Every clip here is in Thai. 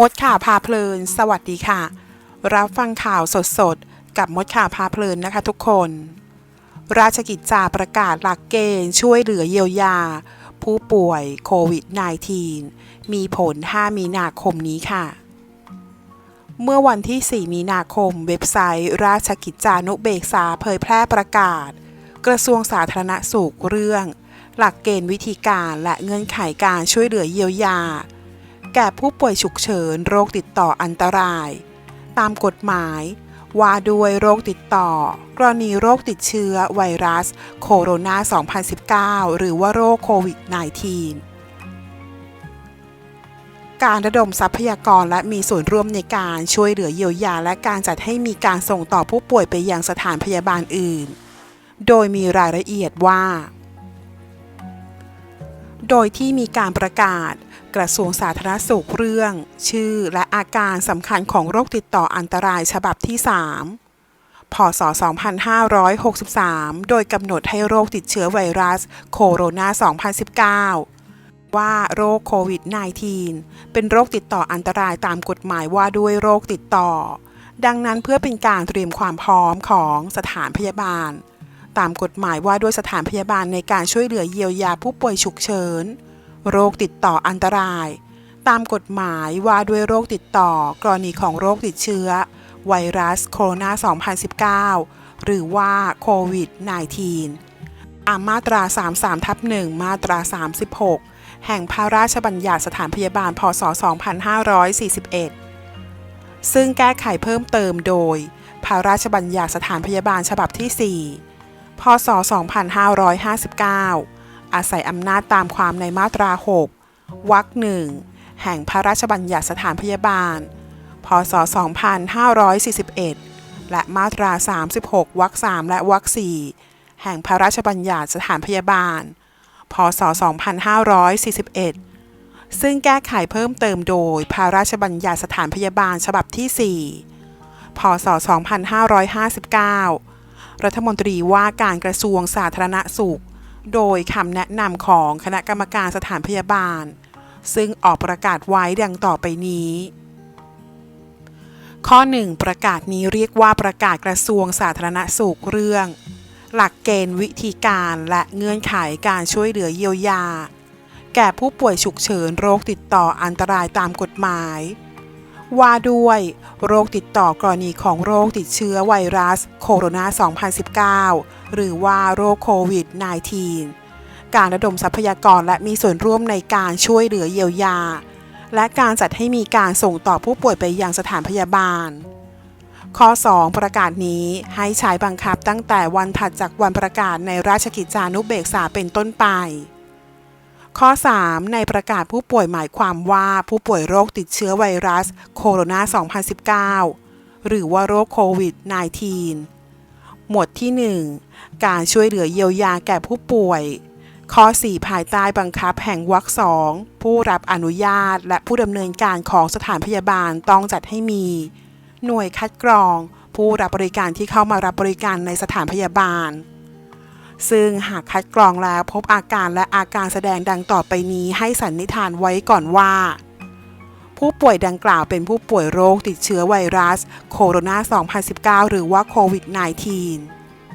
มดข่าวพาเพลิน สวัสดีค่ะ รับฟังข่าวสดๆ กับมดข่าวพาเพลินนะคะทุกคน ราชกิจจาประกาศหลักเกณฑ์ช่วยเหลือเยียวยา ผู้ป่วยโควิด -19 มีผล 5 มีนาคมนี้ค่ะ เมื่อวันที่ 4 มีนาคม เว็บไซต์ ราชกิจจานุเบกษาเผยแพร่ประกาศ กระทรวงสาธารณสุขเรื่อง หลักเกณฑ์วิธีการและเงื่อนไขการช่วยเหลือเยียวยา แก่ผู้ป่วยฉุกเฉินโรคติดต่ออันตราย ตามกฎหมาย ว่าด้วยโรคติดต่อ กรณีโรคติดเชื้อไวรัส โคโรนา 2019 หรือว่าโรคโควิด -19 การระดมทรัพยากรและมีส่วนร่วมในการช่วยเหลือเยียวยาและการจัดให้มีการส่งต่อผู้ป่วยไปยังสถานพยาบาลอื่น โดยมีรายละเอียดว่า โดยที่มีการประกาศ กระทรวงสาธารณสุขเรื่อง ชื่อและอาการสำคัญของโรคติดต่ออันตรายฉบับที่ 3 พศ 2563 โดยกำหนดให้โรคติดเชื้อไวรัสโคโรนา 2019 ว่าโรคโควิด -19 เป็นโรคติดต่ออันตรายตามกฎหมายว่าด้วยโรคติดต่อ ดังนั้นเพื่อเป็นการเตรียมความพร้อมของสถานพยาบาล ตามกฎหมายว่าด้วยสถานพยาบาลในการช่วยเหลือเยียวยาผู้ป่วยฉุกเฉิน โรคติดต่ออันตราย ตามกฎหมายว่าด้วยโรคติดต่อกรณีของโรคติดเชื้อ ไวรัสโคโรนา 2019 หรือว่าโควิด -19 ตามมาตรา 33ทับ1มาตรา 36 แห่งพระราชบัญญัติสถานพยาบาล พศ 2541 ซึ่งแก้ไขเพิ่มเติมโดย พระราชบัญญัติสถานพยาบาลฉบับที่ 4 พศ 2559 อาศัยอำนาจตามความในมาตรา 6 วรรคหนึ่งแห่งพระราชบัญญัติสถานพยาบาล พศ 2541 และมาตรา 36 วรรค3และวรรค4แห่งพระราชบัญญัติสถานพยาบาล พศ 2541 ซึ่งแก้ไขเพิ่มเติมโดยพระราชบัญญัติสถานพยาบาลฉบับที่ 4 พศ 2559 รัฐมนตรีว่าการกระทรวงสาธารณสุข โดยคำแนะนำของคณะกรรมการสถานพยาบาล ซึ่งออกประกาศไว้ดังต่อไปนี้ ข้อ 1 ประกาศนี้เรียกว่าประกาศกระทรวงสาธารณสุขเรื่อง หลักเกณฑ์วิธีการและเงื่อนไขการช่วยเหลือเยียวยา แก่ผู้ป่วยฉุกเฉินโรคติดต่ออันตรายตามกฎหมาย ว่าด้วย โรคติดต่อกรณีของโรคติดเชื้อไวรัสโคโรนา 2019 หรือว่าโรคโควิด -19 การระดมทรัพยากรและมีส่วนร่วมในการช่วยเหลือเยียวยา และการจัดให้มีการส่งต่อผู้ป่วยไปยังสถานพยาบาล ข้อ 2 ประกาศนี้ให้ใช้บังคับตั้งแต่วันถัดจากวันประกาศในราชกิจจานุเบกษาเป็นต้นไปข้อ 3 ในประกาศผู้ป่วยหมายความว่าผู้ป่วยโรคติดเชื้อไวรัสโคโรนา 2019 หรือว่าโรคโควิด -19 หมวดที่ 1 การช่วยเหลือเยียวยาแก่ผู้ป่วย ข้อ 4 ภายใต้บังคับแห่งวรรคสองผู้รับอนุญาตและผู้ดำเนินการของสถานพยาบาลต้องจัดให้มี หน่วยคัดกรอง ผู้รับบริการที่เข้ามารับบริการในสถานพยาบาล ซึ่งหากคัดกรองแล้วพบอาการและอาการแสดงดังต่อไปนี้ให้สันนิษฐานไว้ก่อนว่า ผู้ป่วยดังกล่าวเป็นผู้ป่วยโรคติดเชื้อไวรัสโคโรนา 2019 หรือว่าโควิด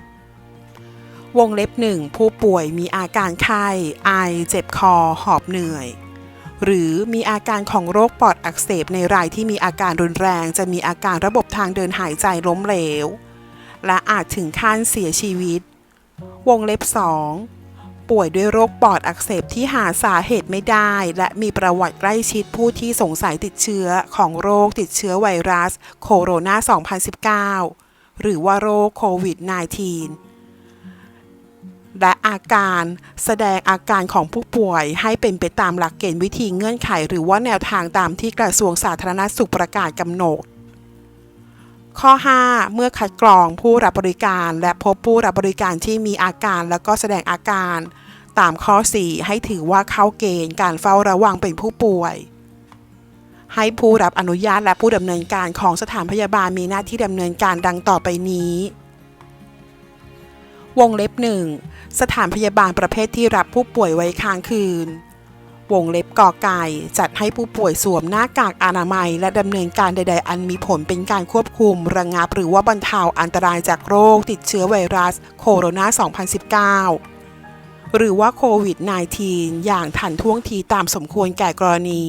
-19 วงเล็บหนึ่งผู้ป่วยมีอาการไข้ ไอ เจ็บคอ หอบเหนื่อย หรือมีอาการของโรคปอดอักเสบในรายที่มีอาการรุนแรง จะมีอาการระบบทางเดินหายใจล้มเหลว และอาจถึงขั้นเสียชีวิต วงเล็บ 2 ป่วยด้วยโรคปอดอักเสบที่หาสาเหตุไม่ได้ และมีประวัติใกล้ชิดผู้ที่สงสัยติดเชื้อของโรคติดเชื้อไวรัสโคโรนา 2019 หรือว่าโรคโควิด -19 และอาการแสดงอาการของผู้ป่วยให้เป็นไปตามหลักเกณฑ์วิธีเงื่อนไข หรือว่าแนวทางตามที่กระทรวงสาธารณสุขประกาศกำหนด ข้อ 5 เมื่อคัดกรองผู้รับบริการ และพบผู้รับบริการที่มีอาการและก็แสดงอาการ ตามข้อ 4 ให้ถือว่าเข้าเกณฑ์การเฝ้าระวังเป็นผู้ป่วย ให้ผู้รับอนุญาตและผู้ดำเนินการของสถานพยาบาลมีหน้าที่ดำเนินการดังต่อไปนี้ วงเล็บหนึ่งสถานพยาบาลประเภทที่รับผู้ป่วยไว้ค้างคืน วงเล็บกอไก่ จัดให้ผู้ป่วยสวมหน้ากากอนามัย และดำเนินการใด ๆ อันมีผลเป็นการควบคุม ระงับหรือว่าบรรเทาอันตรายจากโรคติดเชื้อไวรัสโคโรนา 2019 หรือว่าโควิด -19 อย่างทันท่วงทีตามสมควรแก่กรณี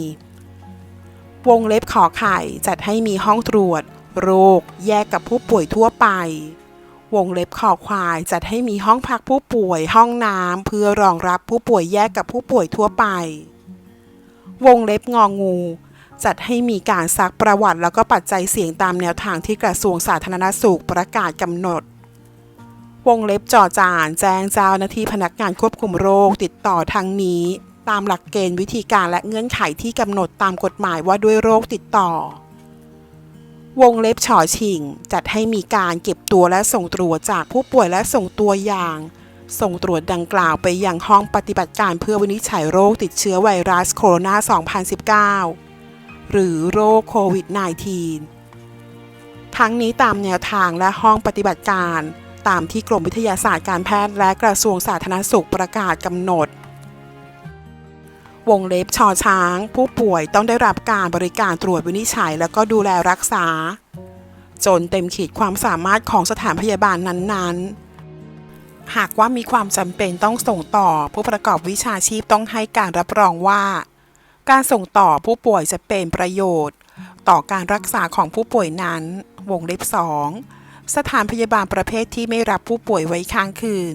วงเล็บขอไข่จัดให้มีห้องตรวจ โรค แยกกับผู้ป่วยทั่วไป วงเล็บขอควายจัดให้มีห้องพักผู้ป่วย ห้องน้ำเพื่อรองรับผู้ป่วยแยกกับผู้ป่วยทั่วไป วงเล็บงองู จัดให้มีการซักประวัติแล้วก็ปัจจัยเสี่ยงตามแนวทางที่กระทรวงสาธารณสุขประกาศกำหนด วงเล็บจอจานแจ้งเจ้าหน้าที่พนักงานควบคุมโรคติดต่อทางนี้ ตามหลักเกณฑ์วิธีการและเงื่อนไขที่กำหนดตามกฎหมายว่าด้วยโรคติดต่อ วงเล็บฉอชิง จัดให้มีการเก็บตัวและส่งตรวจจากผู้ป่วยและส่งตัวอย่าง ส่งตรวจดังกล่าวไปยังห้องปฏิบัติการเพื่อวินิจฉัยโรคติดเชื้อไวรัสโคโรนา 2019 หรือโรคโควิด -19 ทั้งนี้ตามแนวทางและห้องปฏิบัติการ ตามที่กรมวิทยาศาสตร์การแพทย์และกระทรวงสาธารณสุขประกาศกำหนด วงเล็บชอช้าง ผู้ป่วยต้องได้รับการบริการตรวจวินิจฉัย และก็ดูแลรักษา จนเต็มขีดความสามารถของสถานพยาบาลนั้นๆ หากว่ามีความจำเป็นต้องส่งต่อผู้ประกอบวิชาชีพต้องให้การรับรองว่า การส่งต่อผู้ป่วยจะเป็นประโยชน์ ต่อการรักษาของผู้ป่วยนั้น วงเล็บ 2 สถานพยาบาลประเภทที่ไม่รับผู้ป่วยไว้ค้างคืน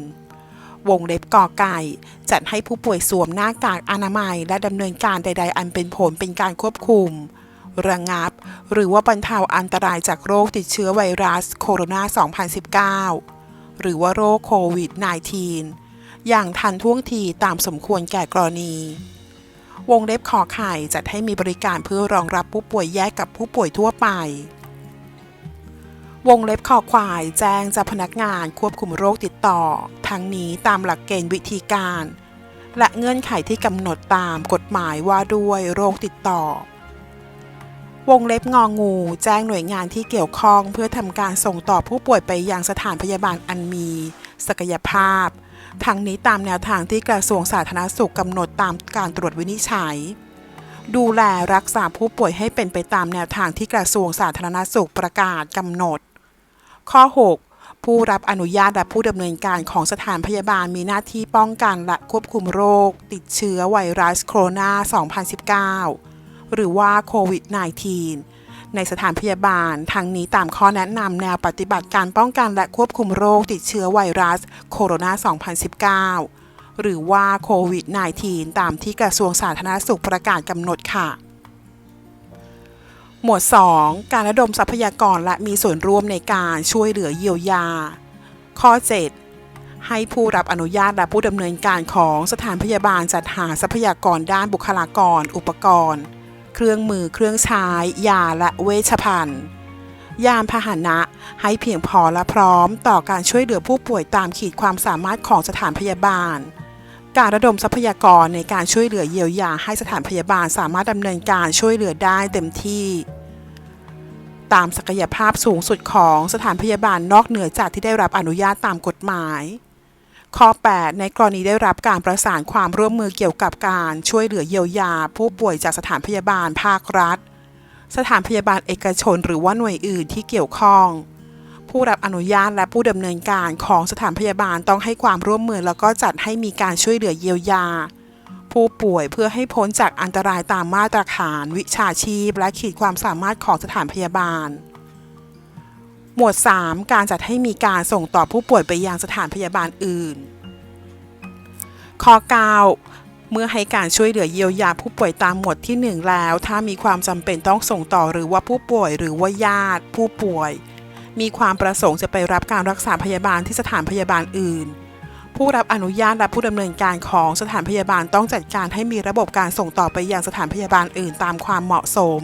วงเล็บกอไก่ จัดให้ผู้ป่วยสวมหน้ากากอนามัย และดำเนินการใด ๆ อันเป็นผลเป็นการควบคุม ระงับ หรือว่าบรรเทาอันตรายจากโรคติดเชื้อไวรัสโคโรนา 2019 หรือว่าโรคโควิด -19 อย่างทันท่วงทีตามสมควรแก่กรณีวงเล็บขอไข่จัดให้มีบริการเพื่อรองรับผู้ป่วยแยกกับผู้ป่วยทั่วไป วงเล็บขอควายแจ้งจะพนักงานควบคุมโรคติดต่อ ทั้งนี้ตามหลักเกณฑ์วิธีการ และเงื่อนไขที่กำหนดตามกฎหมายว่าด้วยโรคติดต่อ วงเล็บงองู แจ้งหน่วยงานที่เกี่ยวข้องเพื่อทำการส่งต่อผู้ป่วยไปยังสถานพยาบาลอันมี ศักยภาพ ทั้งนี้ตามแนวทางที่กระทรวงสาธารณสุขกำหนดตามการตรวจวินิจฉัยดูแลรักษาผู้ป่วยให้เป็นไปตามแนวทางที่กระทรวงสาธารณสุขประกาศกำหนด ข้อ 6 ผู้รับอนุญาตและผู้ดำเนินการของสถานพยาบาลมีหน้าที่ป้องกันและควบคุมโรค ติดเชื้อไวรัสโคโรนา 2019 หรือว่าโควิด -19 ในสถานพยาบาลทั้งนี้ตามข้อแนะนำแนวปฏิบัติการป้องกันและควบคุมโรคติดเชื้อไวรัสโคโรนา 2019 หรือว่าโควิด -19 ตามที่กระทรวงสาธารณสุขประกาศกำหนดค่ะ หมวด 2 การระดมทรัพยากรและมีส่วนร่วมในการช่วยเหลือเยียวยา ข้อ 7 ให้ผู้รับอนุญาตและผู้ดำเนินการของสถานพยาบาลจัดหาทรัพยากรด้านบุคลากร อุปกรณ์ เครื่องมือเครื่องใช้ ยาและเวชภัณฑ์ ยานพาหนะให้เพียงพอและพร้อมต่อการช่วยเหลือผู้ป่วยตามขีดความสามารถของสถานพยาบาล การระดมทรัพยากรในการช่วยเหลือเยียวยาให้สถานพยาบาลสามารถดำเนินการช่วยเหลือได้เต็มที่ ตามศักยภาพสูงสุดของสถานพยาบาลนอกเหนือจากที่ได้รับอนุญาตตามกฎหมาย ข้อ 8 ในกรณีได้รับการประสานความร่วมมือเกี่ยวกับการช่วยเหลือเยียวยา ผู้ป่วยจากสถานพยาบาลภาครัฐ สถานพยาบาลเอกชน หรือว่าหน่วยอื่นที่เกี่ยวข้อง ผู้รับอนุญาตและผู้ดำเนินการของสถานพยาบาลต้องให้ความร่วมมือแล้วก็จัดให้มีการช่วยเหลือเยียวยา ผู้ป่วยเพื่อให้พ้นจากอันตรายตามมาตรฐาน วิชาชีพ และขีดความสามารถของสถานพยาบาล หมวด 3 การจัดให้มีการส่งต่อผู้ป่วยไปยังสถานพยาบาลอื่น ข้อ 9เมื่อให้การช่วยเหลือเยียวยาผู้ป่วยตามหมวดที่ 1 แล้ว ถ้ามีความจำเป็นต้องส่งต่อหรือว่าผู้ป่วยหรือว่าญาติ ผู้ป่วย มีความประสงค์จะไปรับการรักษาพยาบาลที่สถานพยาบาลอื่น ผู้รับอนุญาตและผู้ดำเนินการของสถานพยาบาลต้องจัดการให้มีระบบการส่งต่อไปยังสถานพยาบาลอื่นตามความเหมาะสม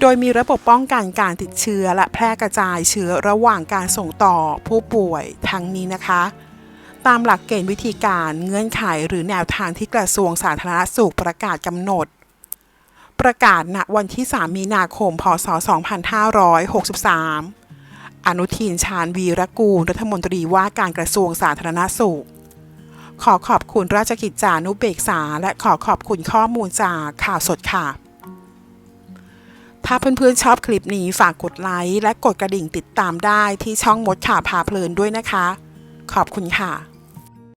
โดยมีระบบป้องกันการติดเชื้อและแพร่กระจายเชื้อระหว่างการส่งต่อผู้ป่วยทั้งนี้นะคะตามหลักเกณฑ์วิธีการเงื่อนไขหรือแนวทางที่กระทรวงสาธารณสุขประกาศกำหนด ประกาศณวันที่ 3 มีนาคม พศ 2563 อนุทินชาญวีรกูล รัฐมนตรีว่าการกระทรวงสาธารณสุข ขอขอบคุณราชกิจจานุเบกษา และขอขอบคุณข้อมูลจากข่าวสดค่ะ ถ้าเพื่อนๆชอบคลิปนี้ฝากกดไลค์และกดกระดิ่งติดตามได้ที่ช่องมดข่าวพาเพลินด้วยนะคะ ขอบคุณค่ะ